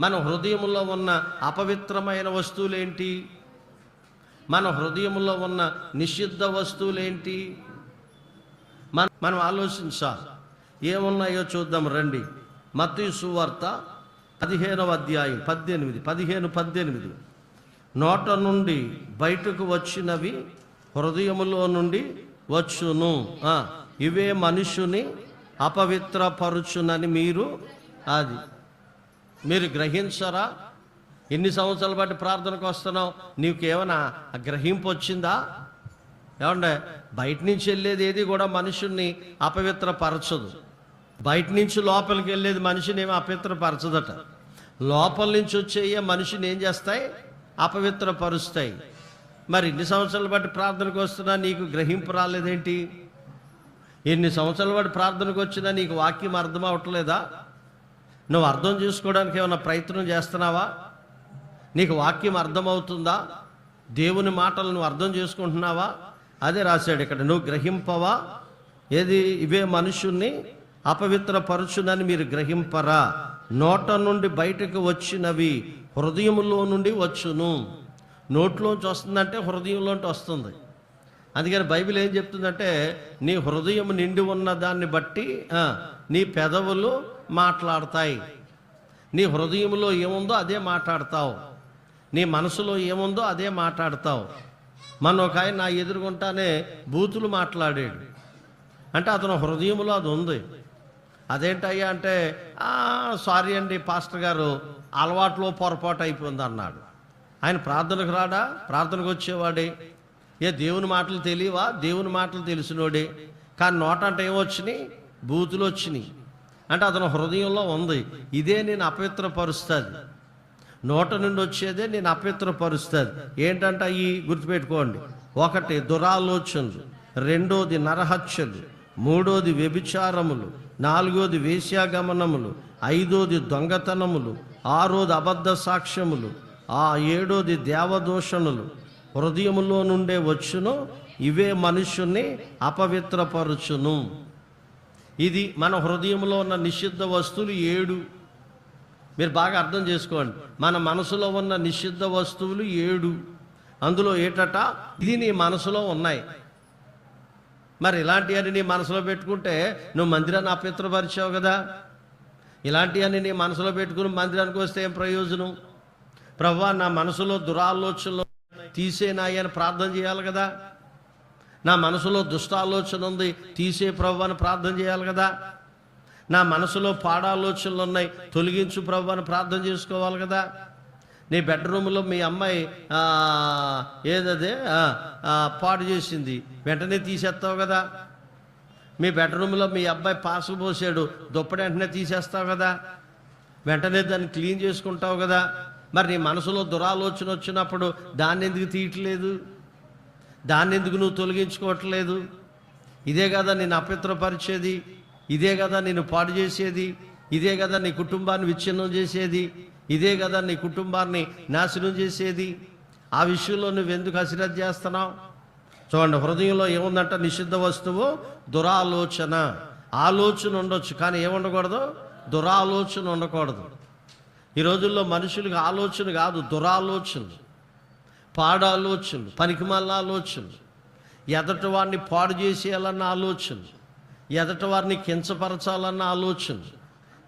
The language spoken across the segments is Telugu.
మన హృదయంలో ఉన్న అపవిత్రమైన వస్తువులేంటి? మన హృదయంలో ఉన్న నిషిద్ధ వస్తువులేంటి? మన మనం ఆలోచించాలి. ఏమున్నాయో చూద్దాం రండి. మత్తు సువార్త పదిహేనవ అధ్యాయం పద్దెనిమిది పదిహేను పద్దెనిమిది. నోట నుండి బయటకు వచ్చినవి హృదయములో నుండి వచ్చును. ఇవే మనుషుని అపవిత్రపరుచునని మీరు అది మీరు గ్రహించరా? ఎన్ని సంవత్సరాల బట్టి ప్రార్థనకు వస్తున్నావు? నీకేమైనా గ్రహింపు వచ్చిందా? ఏమంటే బయట నుంచి వెళ్ళేది ఏది కూడా మనుషుల్ని అపవిత్రపరచదు. బయట నుంచి లోపలికి వెళ్ళేది మనిషిని ఏమి అపవిత్రపరచదట. లోపల నుంచి వచ్చేయే మనిషిని ఏం చేస్తాయి? అపవిత్రపరుస్తాయి. మరి ఇన్ని సంవత్సరాల బట్టి ప్రార్థనకు వస్తున్నా నీకు గ్రహింపు రాలేదేంటి? ఎన్ని సంవత్సరాల బట్టి ప్రార్థనకు వచ్చినా నీకు వాక్యం అర్థం అవట్లేదా నువ్వు అర్థం చేసుకోవడానికి ఏమైనా ప్రయత్నం చేస్తున్నావా? నీకు వాక్యం అర్థమవుతుందా? దేవుని మాటలు నువ్వు అర్థం చేసుకుంటున్నావా? అదే రాశాడు ఇక్కడ నువ్వు గ్రహింపవా? ఏది? ఇవే మనుషుల్ని అపవిత్రపరచునని మీరు గ్రహింపరా? నోట నుండి బయటకు వచ్చినవి హృదయంలో నుండి వచ్చును. నోట్లోంచి వస్తుందంటే హృదయంలోంటి వస్తుంది. అందుకని బైబిల్ ఏం చెప్తుందంటే నీ హృదయం నిండి ఉన్న దాన్ని బట్టి నీ పెదవులు మాట్లాడతాయి. నీ హృదయంలో ఏముందో అదే మాట్లాడతావు. నీ మనసులో ఏముందో అదే మాట్లాడతావు. మన ఒక ఆయన నా ఎదురుగుంటానే బూతులు మాట్లాడాడు. అంటే అతను హృదయంలో అది ఉంది. అదేంటయ్యా అంటే సారీ అండి పాస్టర్ గారు అలవాట్లో పొరపాటు అయిపోయింది అన్నాడు. ఆయన ప్రార్థనకు రాడా? ప్రార్థనకు వచ్చేవాడే. ఏ దేవుని మాటలు తెలియవా? దేవుని మాటలు తెలిసినోడే. కానీ నోట అంటే ఏమొచ్చినాయి బూతులు వచ్చినాయి. అంటే అతను హృదయంలో ఉంది. ఇదే నేను అపవిత్రపరుస్తుంది. నోట నుండి వచ్చేదే నేను అపవిత్రపరుస్తుంది. ఏంటంటే ఈ గుర్తుపెట్టుకోండి. ఒకటి దురాలోచనలు రెండోది నరహత్యలు మూడోది వ్యభిచారములు నాలుగోది వేశ్యాగమనములు ఐదోది దొంగతనములు ఆరోది అబద్ధ సాక్ష్యములు ఆ ఏడోది దేవదూషణలు. హృదయములో నుండే వచ్చును ఇవే మనుషుల్ని అపవిత్రపరచును. ఇది మన హృదయంలో ఉన్న నిషిద్ధ వస్తువులు ఏడు. మీరు బాగా అర్థం చేసుకోండి. మన మనసులో ఉన్న నిషిద్ధ వస్తువులు ఏడు. అందులో ఏటట? ఇది నీ మనసులో ఉన్నాయి. మరి ఇలాంటివన్నీ నీ మనసులో పెట్టుకుంటే నువ్వు మందిరాన్ని అపవిత్రపరిచావు కదా. ఇలాంటివన్నీ నీ మనసులో పెట్టుకుని మందిరానికి వస్తే ఏం ప్రయోజనం? ప్రభా నా మనసులో దురాలోచనలు తీసేనాయని ప్రార్థన చేయాలి కదా. నా మనసులో దుష్టాలోచన ఉంది తీసే ప్రభు అని ప్రార్థన చేయాలి కదా. నా మనసులో పాడాలోచనలు ఉన్నాయి తొలగించు ప్రభు అని ప్రార్థన చేసుకోవాలి కదా. నీ బెడ్రూమ్లో మీ అమ్మాయి ఏదదే పాడు చేసింది వెంటనే తీసేస్తావు కదా. మీ బెడ్రూమ్లో మీ అబ్బాయి పాసు పోసాడు దుప్పటి వెంటనే తీసేస్తావు కదా. వెంటనే దాన్ని క్లీన్ చేసుకుంటావు కదా. మరి నీ మనసులో దురాలోచన వచ్చినప్పుడు దాన్ని ఎందుకు తీయట్లేదు? దాన్ని ఎందుకు నువ్వు తొలగించుకోవట్లేదు? ఇదే కదా నేను అపవిత్రపరిచేది ఇదే కదా నేను పాడు చేసేది ఇదే కదా నీ కుటుంబాన్ని విచ్ఛిన్నం చేసేది ఇదే కదా నీ కుటుంబాన్ని నాశనం చేసేది. ఆ విషయంలో నువ్వు ఎందుకు చేస్తున్నావు? చూడండి హృదయంలో ఏముందంట నిషిద్ధ వస్తువు? దురాలోచన. ఆలోచన ఉండొచ్చు కానీ ఏముండకూడదు? దురాలోచన ఉండకూడదు. ఈ రోజుల్లో మనుషులకు ఆలోచన కాదు దురాలోచనలు. పాడాలోచనలు పనికిమాల ఆలోచనలు. ఎదటి వారిని పాడు చేసేయాలన్న ఆలోచన ఎదటి వారిని కించపరచాలన్న ఆలోచన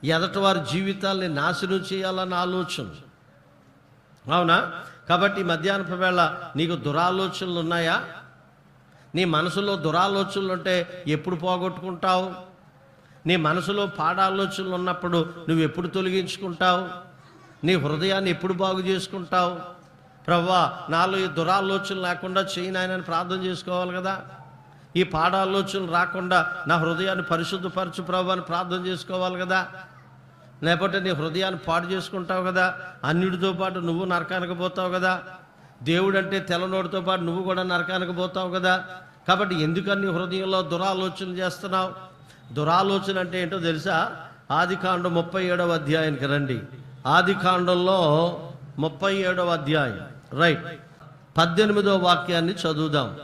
ఎదటి వారి జీవితాల్ని నాశనం చేయాలన్న ఆలోచన అవునా? కాబట్టి మధ్యాహ్నపు వేళ నీకు దురాలోచనలు ఉన్నాయా? నీ మనసులో దురాలోచనలు ఉంటే ఎప్పుడు పోగొట్టుకుంటావు? నీ మనసులో పాడాలోచనలు ఉన్నప్పుడు నువ్వు ఎప్పుడు తొలగించుకుంటావు? నీ హృదయాన్ని ఎప్పుడు బాగు చేసుకుంటావు? ప్రవ్వా నాలో ఈ దురాలోచనలు లేకుండా చేయనాయనని ప్రార్థన చేసుకోవాలి కదా. ఈ పాడాలోచనలు రాకుండా నా హృదయాన్ని పరిశుద్ధపరచు ప్రభు అని ప్రార్థన చేసుకోవాలి కదా. లేకపోతే నీ హృదయాన్ని పాడు చేసుకుంటావు కదా. అన్నిటితో పాటు నువ్వు నరకానికి పోతావు కదా. దేవుడు అంటే తెల్లనోడితో పాటు నువ్వు కూడా నరకానికి పోతావు కదా. కాబట్టి ఎందుకని నీ హృదయంలో దురాలోచన చేస్తున్నావు? దురాలోచన అంటే ఏంటో తెలుసా? ఆది కాండం ముప్పై ఏడవ అధ్యాయానికి రండి. ఆది కాండంలో ముప్పై ఏడవ అధ్యాయం. రైట్ పద్దెనిమిదో వాక్యాన్ని చదువుదాం.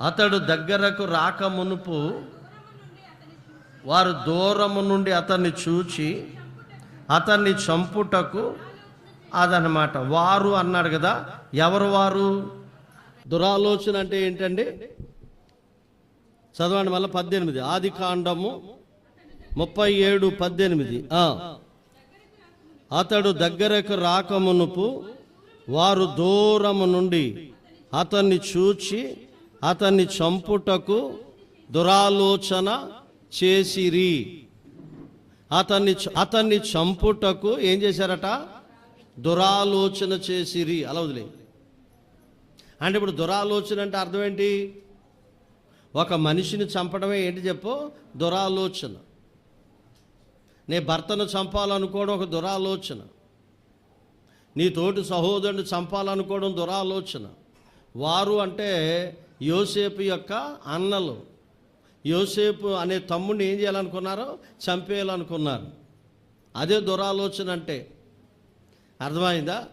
అతడు దగ్గరకు రాక మునుపు వారు దూరము నుండి అతన్ని చూచి అతన్ని చంపుటకు అదనమాట వారు అన్నాడు కదా ఎవరు వారు? దురాలోచన అంటే ఏంటండి? చదవండి మళ్ళీ పద్దెనిమిది. ఆది కాండము ముప్పై ఏడు పద్దెనిమిది. అతడు దగ్గరకు రాకమునుపు వారు దూరము నుండి అతన్ని చూచి అతన్ని చంపుటకు దురాలోచన చేసిరి. అతన్ని చ- అతన్ని చంపుటకు ఏం చేశారట? దురాలోచన చేసిరి. అలా వదిలే అంటే ఇప్పుడు దురాలోచన అంటే అర్థం ఏంటి? ఒక మనిషిని చంపడమే ఏంటి చెప్పు? దురాలోచన. నీ భర్తను చంపాలనుకోవడం ఒక దురాలోచన. నీ తోటి సహోదరుని చంపాలనుకోవడం దురాలోచన. వారు అంటే యోసేపు యొక్క అన్నలు. యోసేపు అనే తమ్ముడిని ఏం చేయాలనుకున్నారో? చంపేయాలనుకున్నారు. అదే దురాలోచన అంటే. అర్థమైందా?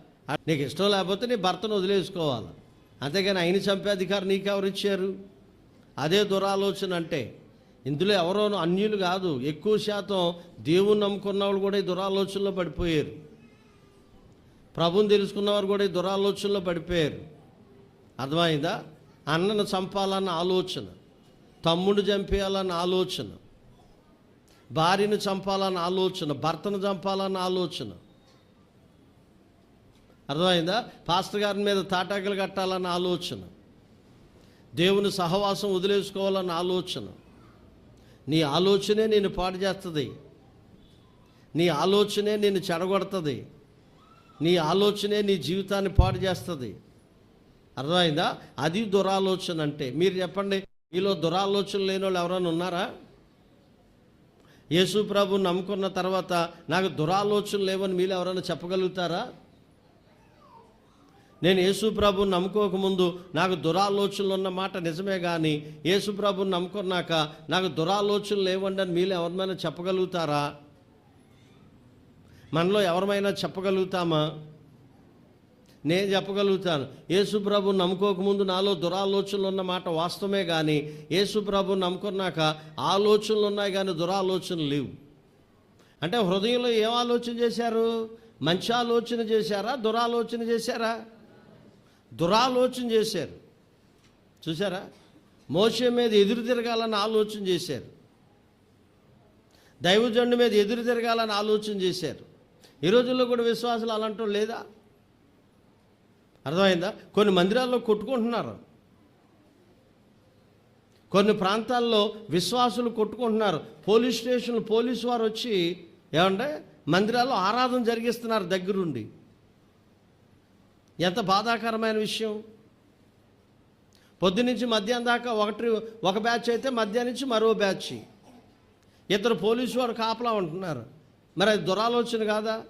నీకు ఇష్టం లేకపోతే నీ భర్తను వదిలేసుకోవాలి. అంతేగాని ఆయన చంపే అధికారం నీకెవరు ఇచ్చారు అదే దురాలోచన అంటే. ఇందులో ఎవరో అన్యులు కాదు. ఎక్కువ శాతం దేవుని నమ్ముకున్న వాళ్ళు కూడా ఈ దురాలోచనలో పడిపోయారు. ప్రభుని తెలుసుకున్నవారు కూడా ఈ దురాలోచనలో పడిపోయారు. అర్థమైందా? అన్నను చంపాలన్న ఆలోచన తమ్ముడు చంపేయాలన్న ఆలోచన భార్యను చంపాలన్న ఆలోచన భర్తను చంపాలన్న ఆలోచన. అర్థమైందా? పాస్టర్ గారి మీద తాటాకులు కట్టాలన్న ఆలోచన దేవుని సహవాసం వదిలేసుకోవాలన్న ఆలోచన. నీ ఆలోచనే నేను పాడు చేస్తుంది. నీ ఆలోచనే నేను చెడగొడుతుంది. నీ ఆలోచనే నీ జీవితాన్ని పాడు చేస్తుంది. అర్థమైందా? అది దురాలోచన అంటే. మీరు చెప్పండి మీలో దురాలోచన లేని వాళ్ళు ఎవరైనా ఉన్నారా? యేసు ప్రభు నమ్ముకున్న తర్వాత నాకు దురాలోచన లేవని మీరు ఎవరైనా చెప్పగలుగుతారా? నేను యేసు ప్రభుని నమ్ముకోకముందు నాకు దురాలోచనలు ఉన్న మాట నిజమే కానీ యేసు ప్రభుని నమ్ముకున్నాక నాకు దురాలోచనలు లేవండి అని మీరు ఎవరిమైనా చెప్పగలుగుతారా? మనలో ఎవరమైనా చెప్పగలుగుతామా? నేను చెప్పగలుగుతాను. యేసు ప్రభు నమ్ముకోకముందు నాలో దురాలోచనలు ఉన్న మాట వాస్తవమే కానీ యేసు ప్రభు నమ్ముకున్నాక ఆలోచనలు ఉన్నాయి కానీ దురాలోచనలు లేవు. అంటే హృదయంలో ఏం ఆలోచన చేశారు? మంచి ఆలోచన చేశారా? దురాలోచన చేశారా? దురాలోచన చేశారు. చూసారా మోసే మీద ఎదురు తిరగాలని ఆలోచన చేశారు. దైవజండు మీద ఎదురు తిరగాలని ఆలోచన చేశారు. ఈ రోజుల్లో కూడా విశ్వాసాలు అలాంటి లేదా? అర్థమైందా? కొన్ని మందిరాల్లో కొట్టుకుంటున్నారు. కొన్ని ప్రాంతాల్లో విశ్వాసులు కొట్టుకుంటున్నారు. పోలీస్ స్టేషన్ పోలీసు వారు వచ్చి ఏమంటే మందిరాల్లో ఆరాధన జరిగిస్తున్నారు దగ్గరుండి. ఎంత బాధాకరమైన విషయం. పొద్దునుంచి మధ్యాహ్నం దాకా ఒకటి ఒక బ్యాచ్ అయితే మధ్యాహ్నం నుంచి మరో బ్యాచ్. ఇద్దరు పోలీసు వారు కాపలా ఉంటున్నారు. మరి అది దురాలోచన కాదా?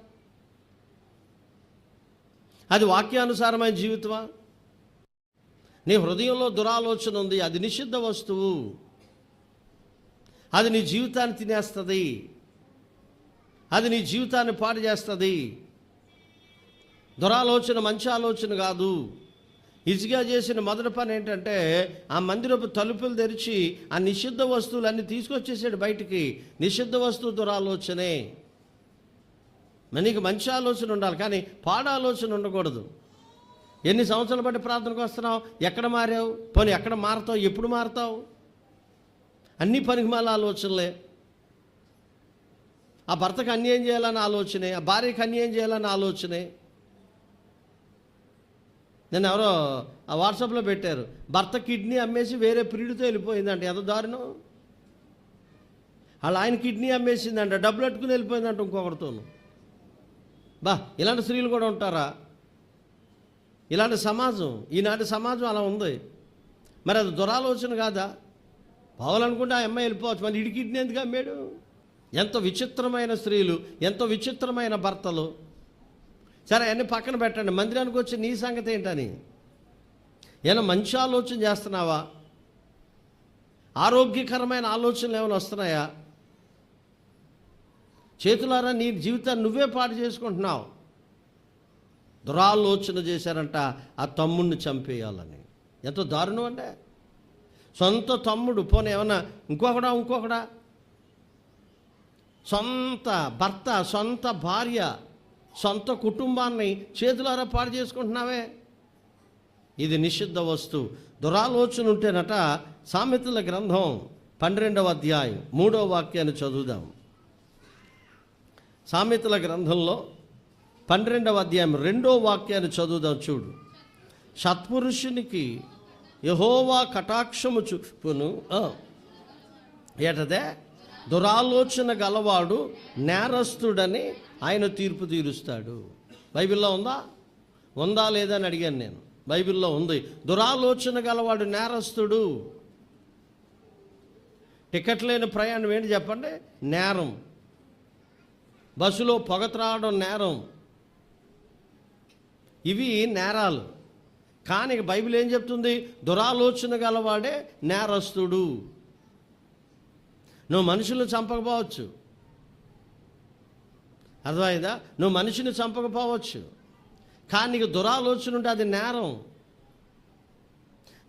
అది వాక్యానుసారమైన జీవితమా? నీ హృదయంలో దురాలోచన ఉంది అది నిషిద్ధ వస్తువు. అది నీ జీవితాన్ని తినేస్తుంది. అది నీ జీవితాన్ని పాడు చేస్తుంది. దురాలోచన మంచి ఆలోచన కాదు. ఇజిగా చేసిన మొదటి పని ఏంటంటే ఆ మందిరపు తలుపులు తెరిచి ఆ నిషిద్ధ వస్తువులన్నీ తీసుకొచ్చేసాడు బయటికి. నిషిద్ధ వస్తువు దురాలోచనే. నీకు మంచి ఆలోచన ఉండాలి కానీ పాడ ఆలోచన ఉండకూడదు. ఎన్ని సంవత్సరాలు బట్టి ప్రార్థనకు వస్తున్నావు? ఎక్కడ మారావు? పని ఎక్కడ మారతావు? ఎప్పుడు మారతావు? అన్ని పనికిమాల ఆలోచనలే. ఆ భర్తకు అన్యాయం చేయాలని ఆలోచనే ఆ భార్యకు అన్యాయం చేయాలని ఆలోచనే. నేను ఎవరో ఆ వాట్సాప్లో పెట్టారు. భర్త కిడ్నీ అమ్మేసి వేరే ప్రియుడితో వెళ్ళిపోయిందంట. ఎంత దారుణం? అలా ఆయన కిడ్నీ అమ్మేసిందంట. డబ్బులు అట్టుకుని వెళ్ళిపోయిందంట ఇంకొకరితోను. బా ఇలాంటి స్త్రీలు కూడా ఉంటారా? ఇలాంటి సమాజం ఈనాటి సమాజం అలా ఉంది. మరి అది దురాలోచన కాదా? పోవాలనుకుంటే ఆ అమ్మాయి వెళ్ళిపోవచ్చు. మరి ఇడి కిడ్నీ ఎందుకు అమ్మాడు? ఎంతో విచిత్రమైన స్త్రీలు ఎంతో విచిత్రమైన భర్తలు. సరే అన్ని పక్కన పెట్టండి. మందిరానికి వచ్చి నీ సంగతి ఏంటని? ఏమైనా మంచి ఆలోచన చేస్తున్నావా? ఆరోగ్యకరమైన ఆలోచనలు ఏమైనా వస్తున్నాయా? చేతులారా నీ జీవితాన్ని నువ్వే పాటు చేసుకుంటున్నావు. దురాలోచన చేశారంట ఆ తమ్ముడిని చంపేయాలని. ఎంతో దారుణం అంటే? సొంత తమ్ముడు పోనీ ఏమన్నా ఇంకొకడా ఇంకొకడా? సొంత భర్త సొంత భార్య సొంత కుటుంబాన్ని చేతులారా పాడు చేసుకుంటున్నావే? ఇది నిషిద్ధ వస్తువు దురాలోచన ఉంటేనట సామెతల గ్రంథం పన్నెండవ అధ్యాయం మూడవ వాక్యాన్ని చదువుదాం. సామెతల గ్రంథంలో పన్నెండవ అధ్యాయం రెండో వాక్యాన్ని చదువుదాం చూడు. సత్పురుషునికి యహోవా కటాక్షము చూపును ఏటదే? దురాలోచన గలవాడు నేరస్తుడని ఆయన తీర్పు తీరుస్తాడు. బైబిల్లో ఉందా? ఉందా లేదా అని అడిగాను నేను. బైబిల్లో ఉంది. దురాలోచన గలవాడు నేరస్తుడు. టికెట్ లేని ప్రయాణం ఏంటి చెప్పండి? నేరం. బస్సులో పొగ త్రాగడం నేరం. ఇవి నేరాలు. కానీ బైబిల్ ఏం చెప్తుంది? దురాలోచన గలవాడే నేరస్తుడు. నువ్వు మనుషులను చంపకపోవచ్చు. అర్థమైందా? నువ్వు మనిషిని చంపకపోవచ్చు. కానీ నీకు దురాలోచన ఉంటే అది నేరం.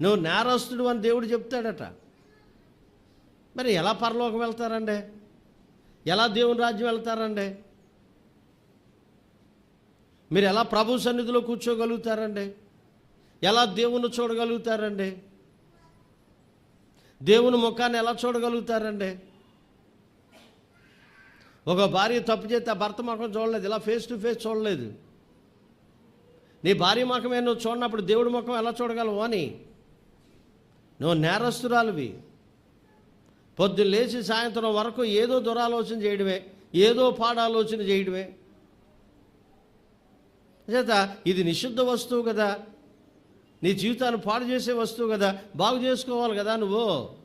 నువ్వు నేరస్తుడు అని దేవుడు చెప్తాడట. మరి ఎలా పరలోకం వెళ్తారండి? ఎలా దేవుని రాజ్యం వెళ్తారండి? మీరు ఎలా ప్రభు సన్నిధిలో కూర్చోగలుగుతారండి? ఎలా దేవుని చూడగలుగుతారండి? దేవుని ముఖాన్ని ఎలా చూడగలుగుతారండి? ఒక భార్య తప్పు చేస్తే ఆ భర్త ముఖం చూడలేదు ఇలా ఫేస్ టు ఫేస్ చూడలేదు. నీ భార్య ముఖమే నువ్వు చూడనప్పుడు దేవుడి ముఖం ఎలా చూడగలవు అని? నువ్వు నేరస్తురాలువి. పొద్దున్న లేచి సాయంత్రం వరకు ఏదో దురాలోచన చేయడమే ఏదో పాడాలోచన చేయడమే. చేత ఇది నిషిద్ధ వస్తువు కదా. నీ జీవితాన్ని పాడు చేసే వస్తువు కదా. బాగు చేసుకోవాలి కదా నువ్వు.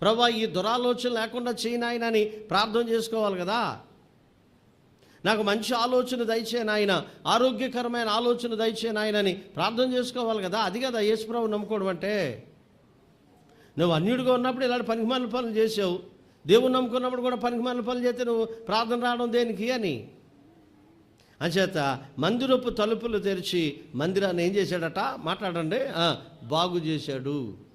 ప్రభా ఈ దురాలోచన లేకుండా చేయనాయనని ప్రార్థన చేసుకోవాలి కదా. నాకు మంచి ఆలోచన దయచేనాయన ఆరోగ్యకరమైన ఆలోచన దయచేనాయనని ప్రార్థన చేసుకోవాలి కదా. అది కదా యేసుప్రభు నమ్ముకోవడం అంటే. నువ్వు అన్యుడిగా ఉన్నప్పుడు ఇలాంటి పనికిమాల పనులు చేసావు. దేవుని నమ్ముకున్నప్పుడు కూడా పనికిమాల పనులు చేస్తే నువ్వు ప్రార్థన రావడం దేనికి అని. అంచేత మందిరపు తలుపులు తెరిచి మందిరాన్ని ఏం చేశాడట? మాట్లాడండి. బాగు చేశాడు.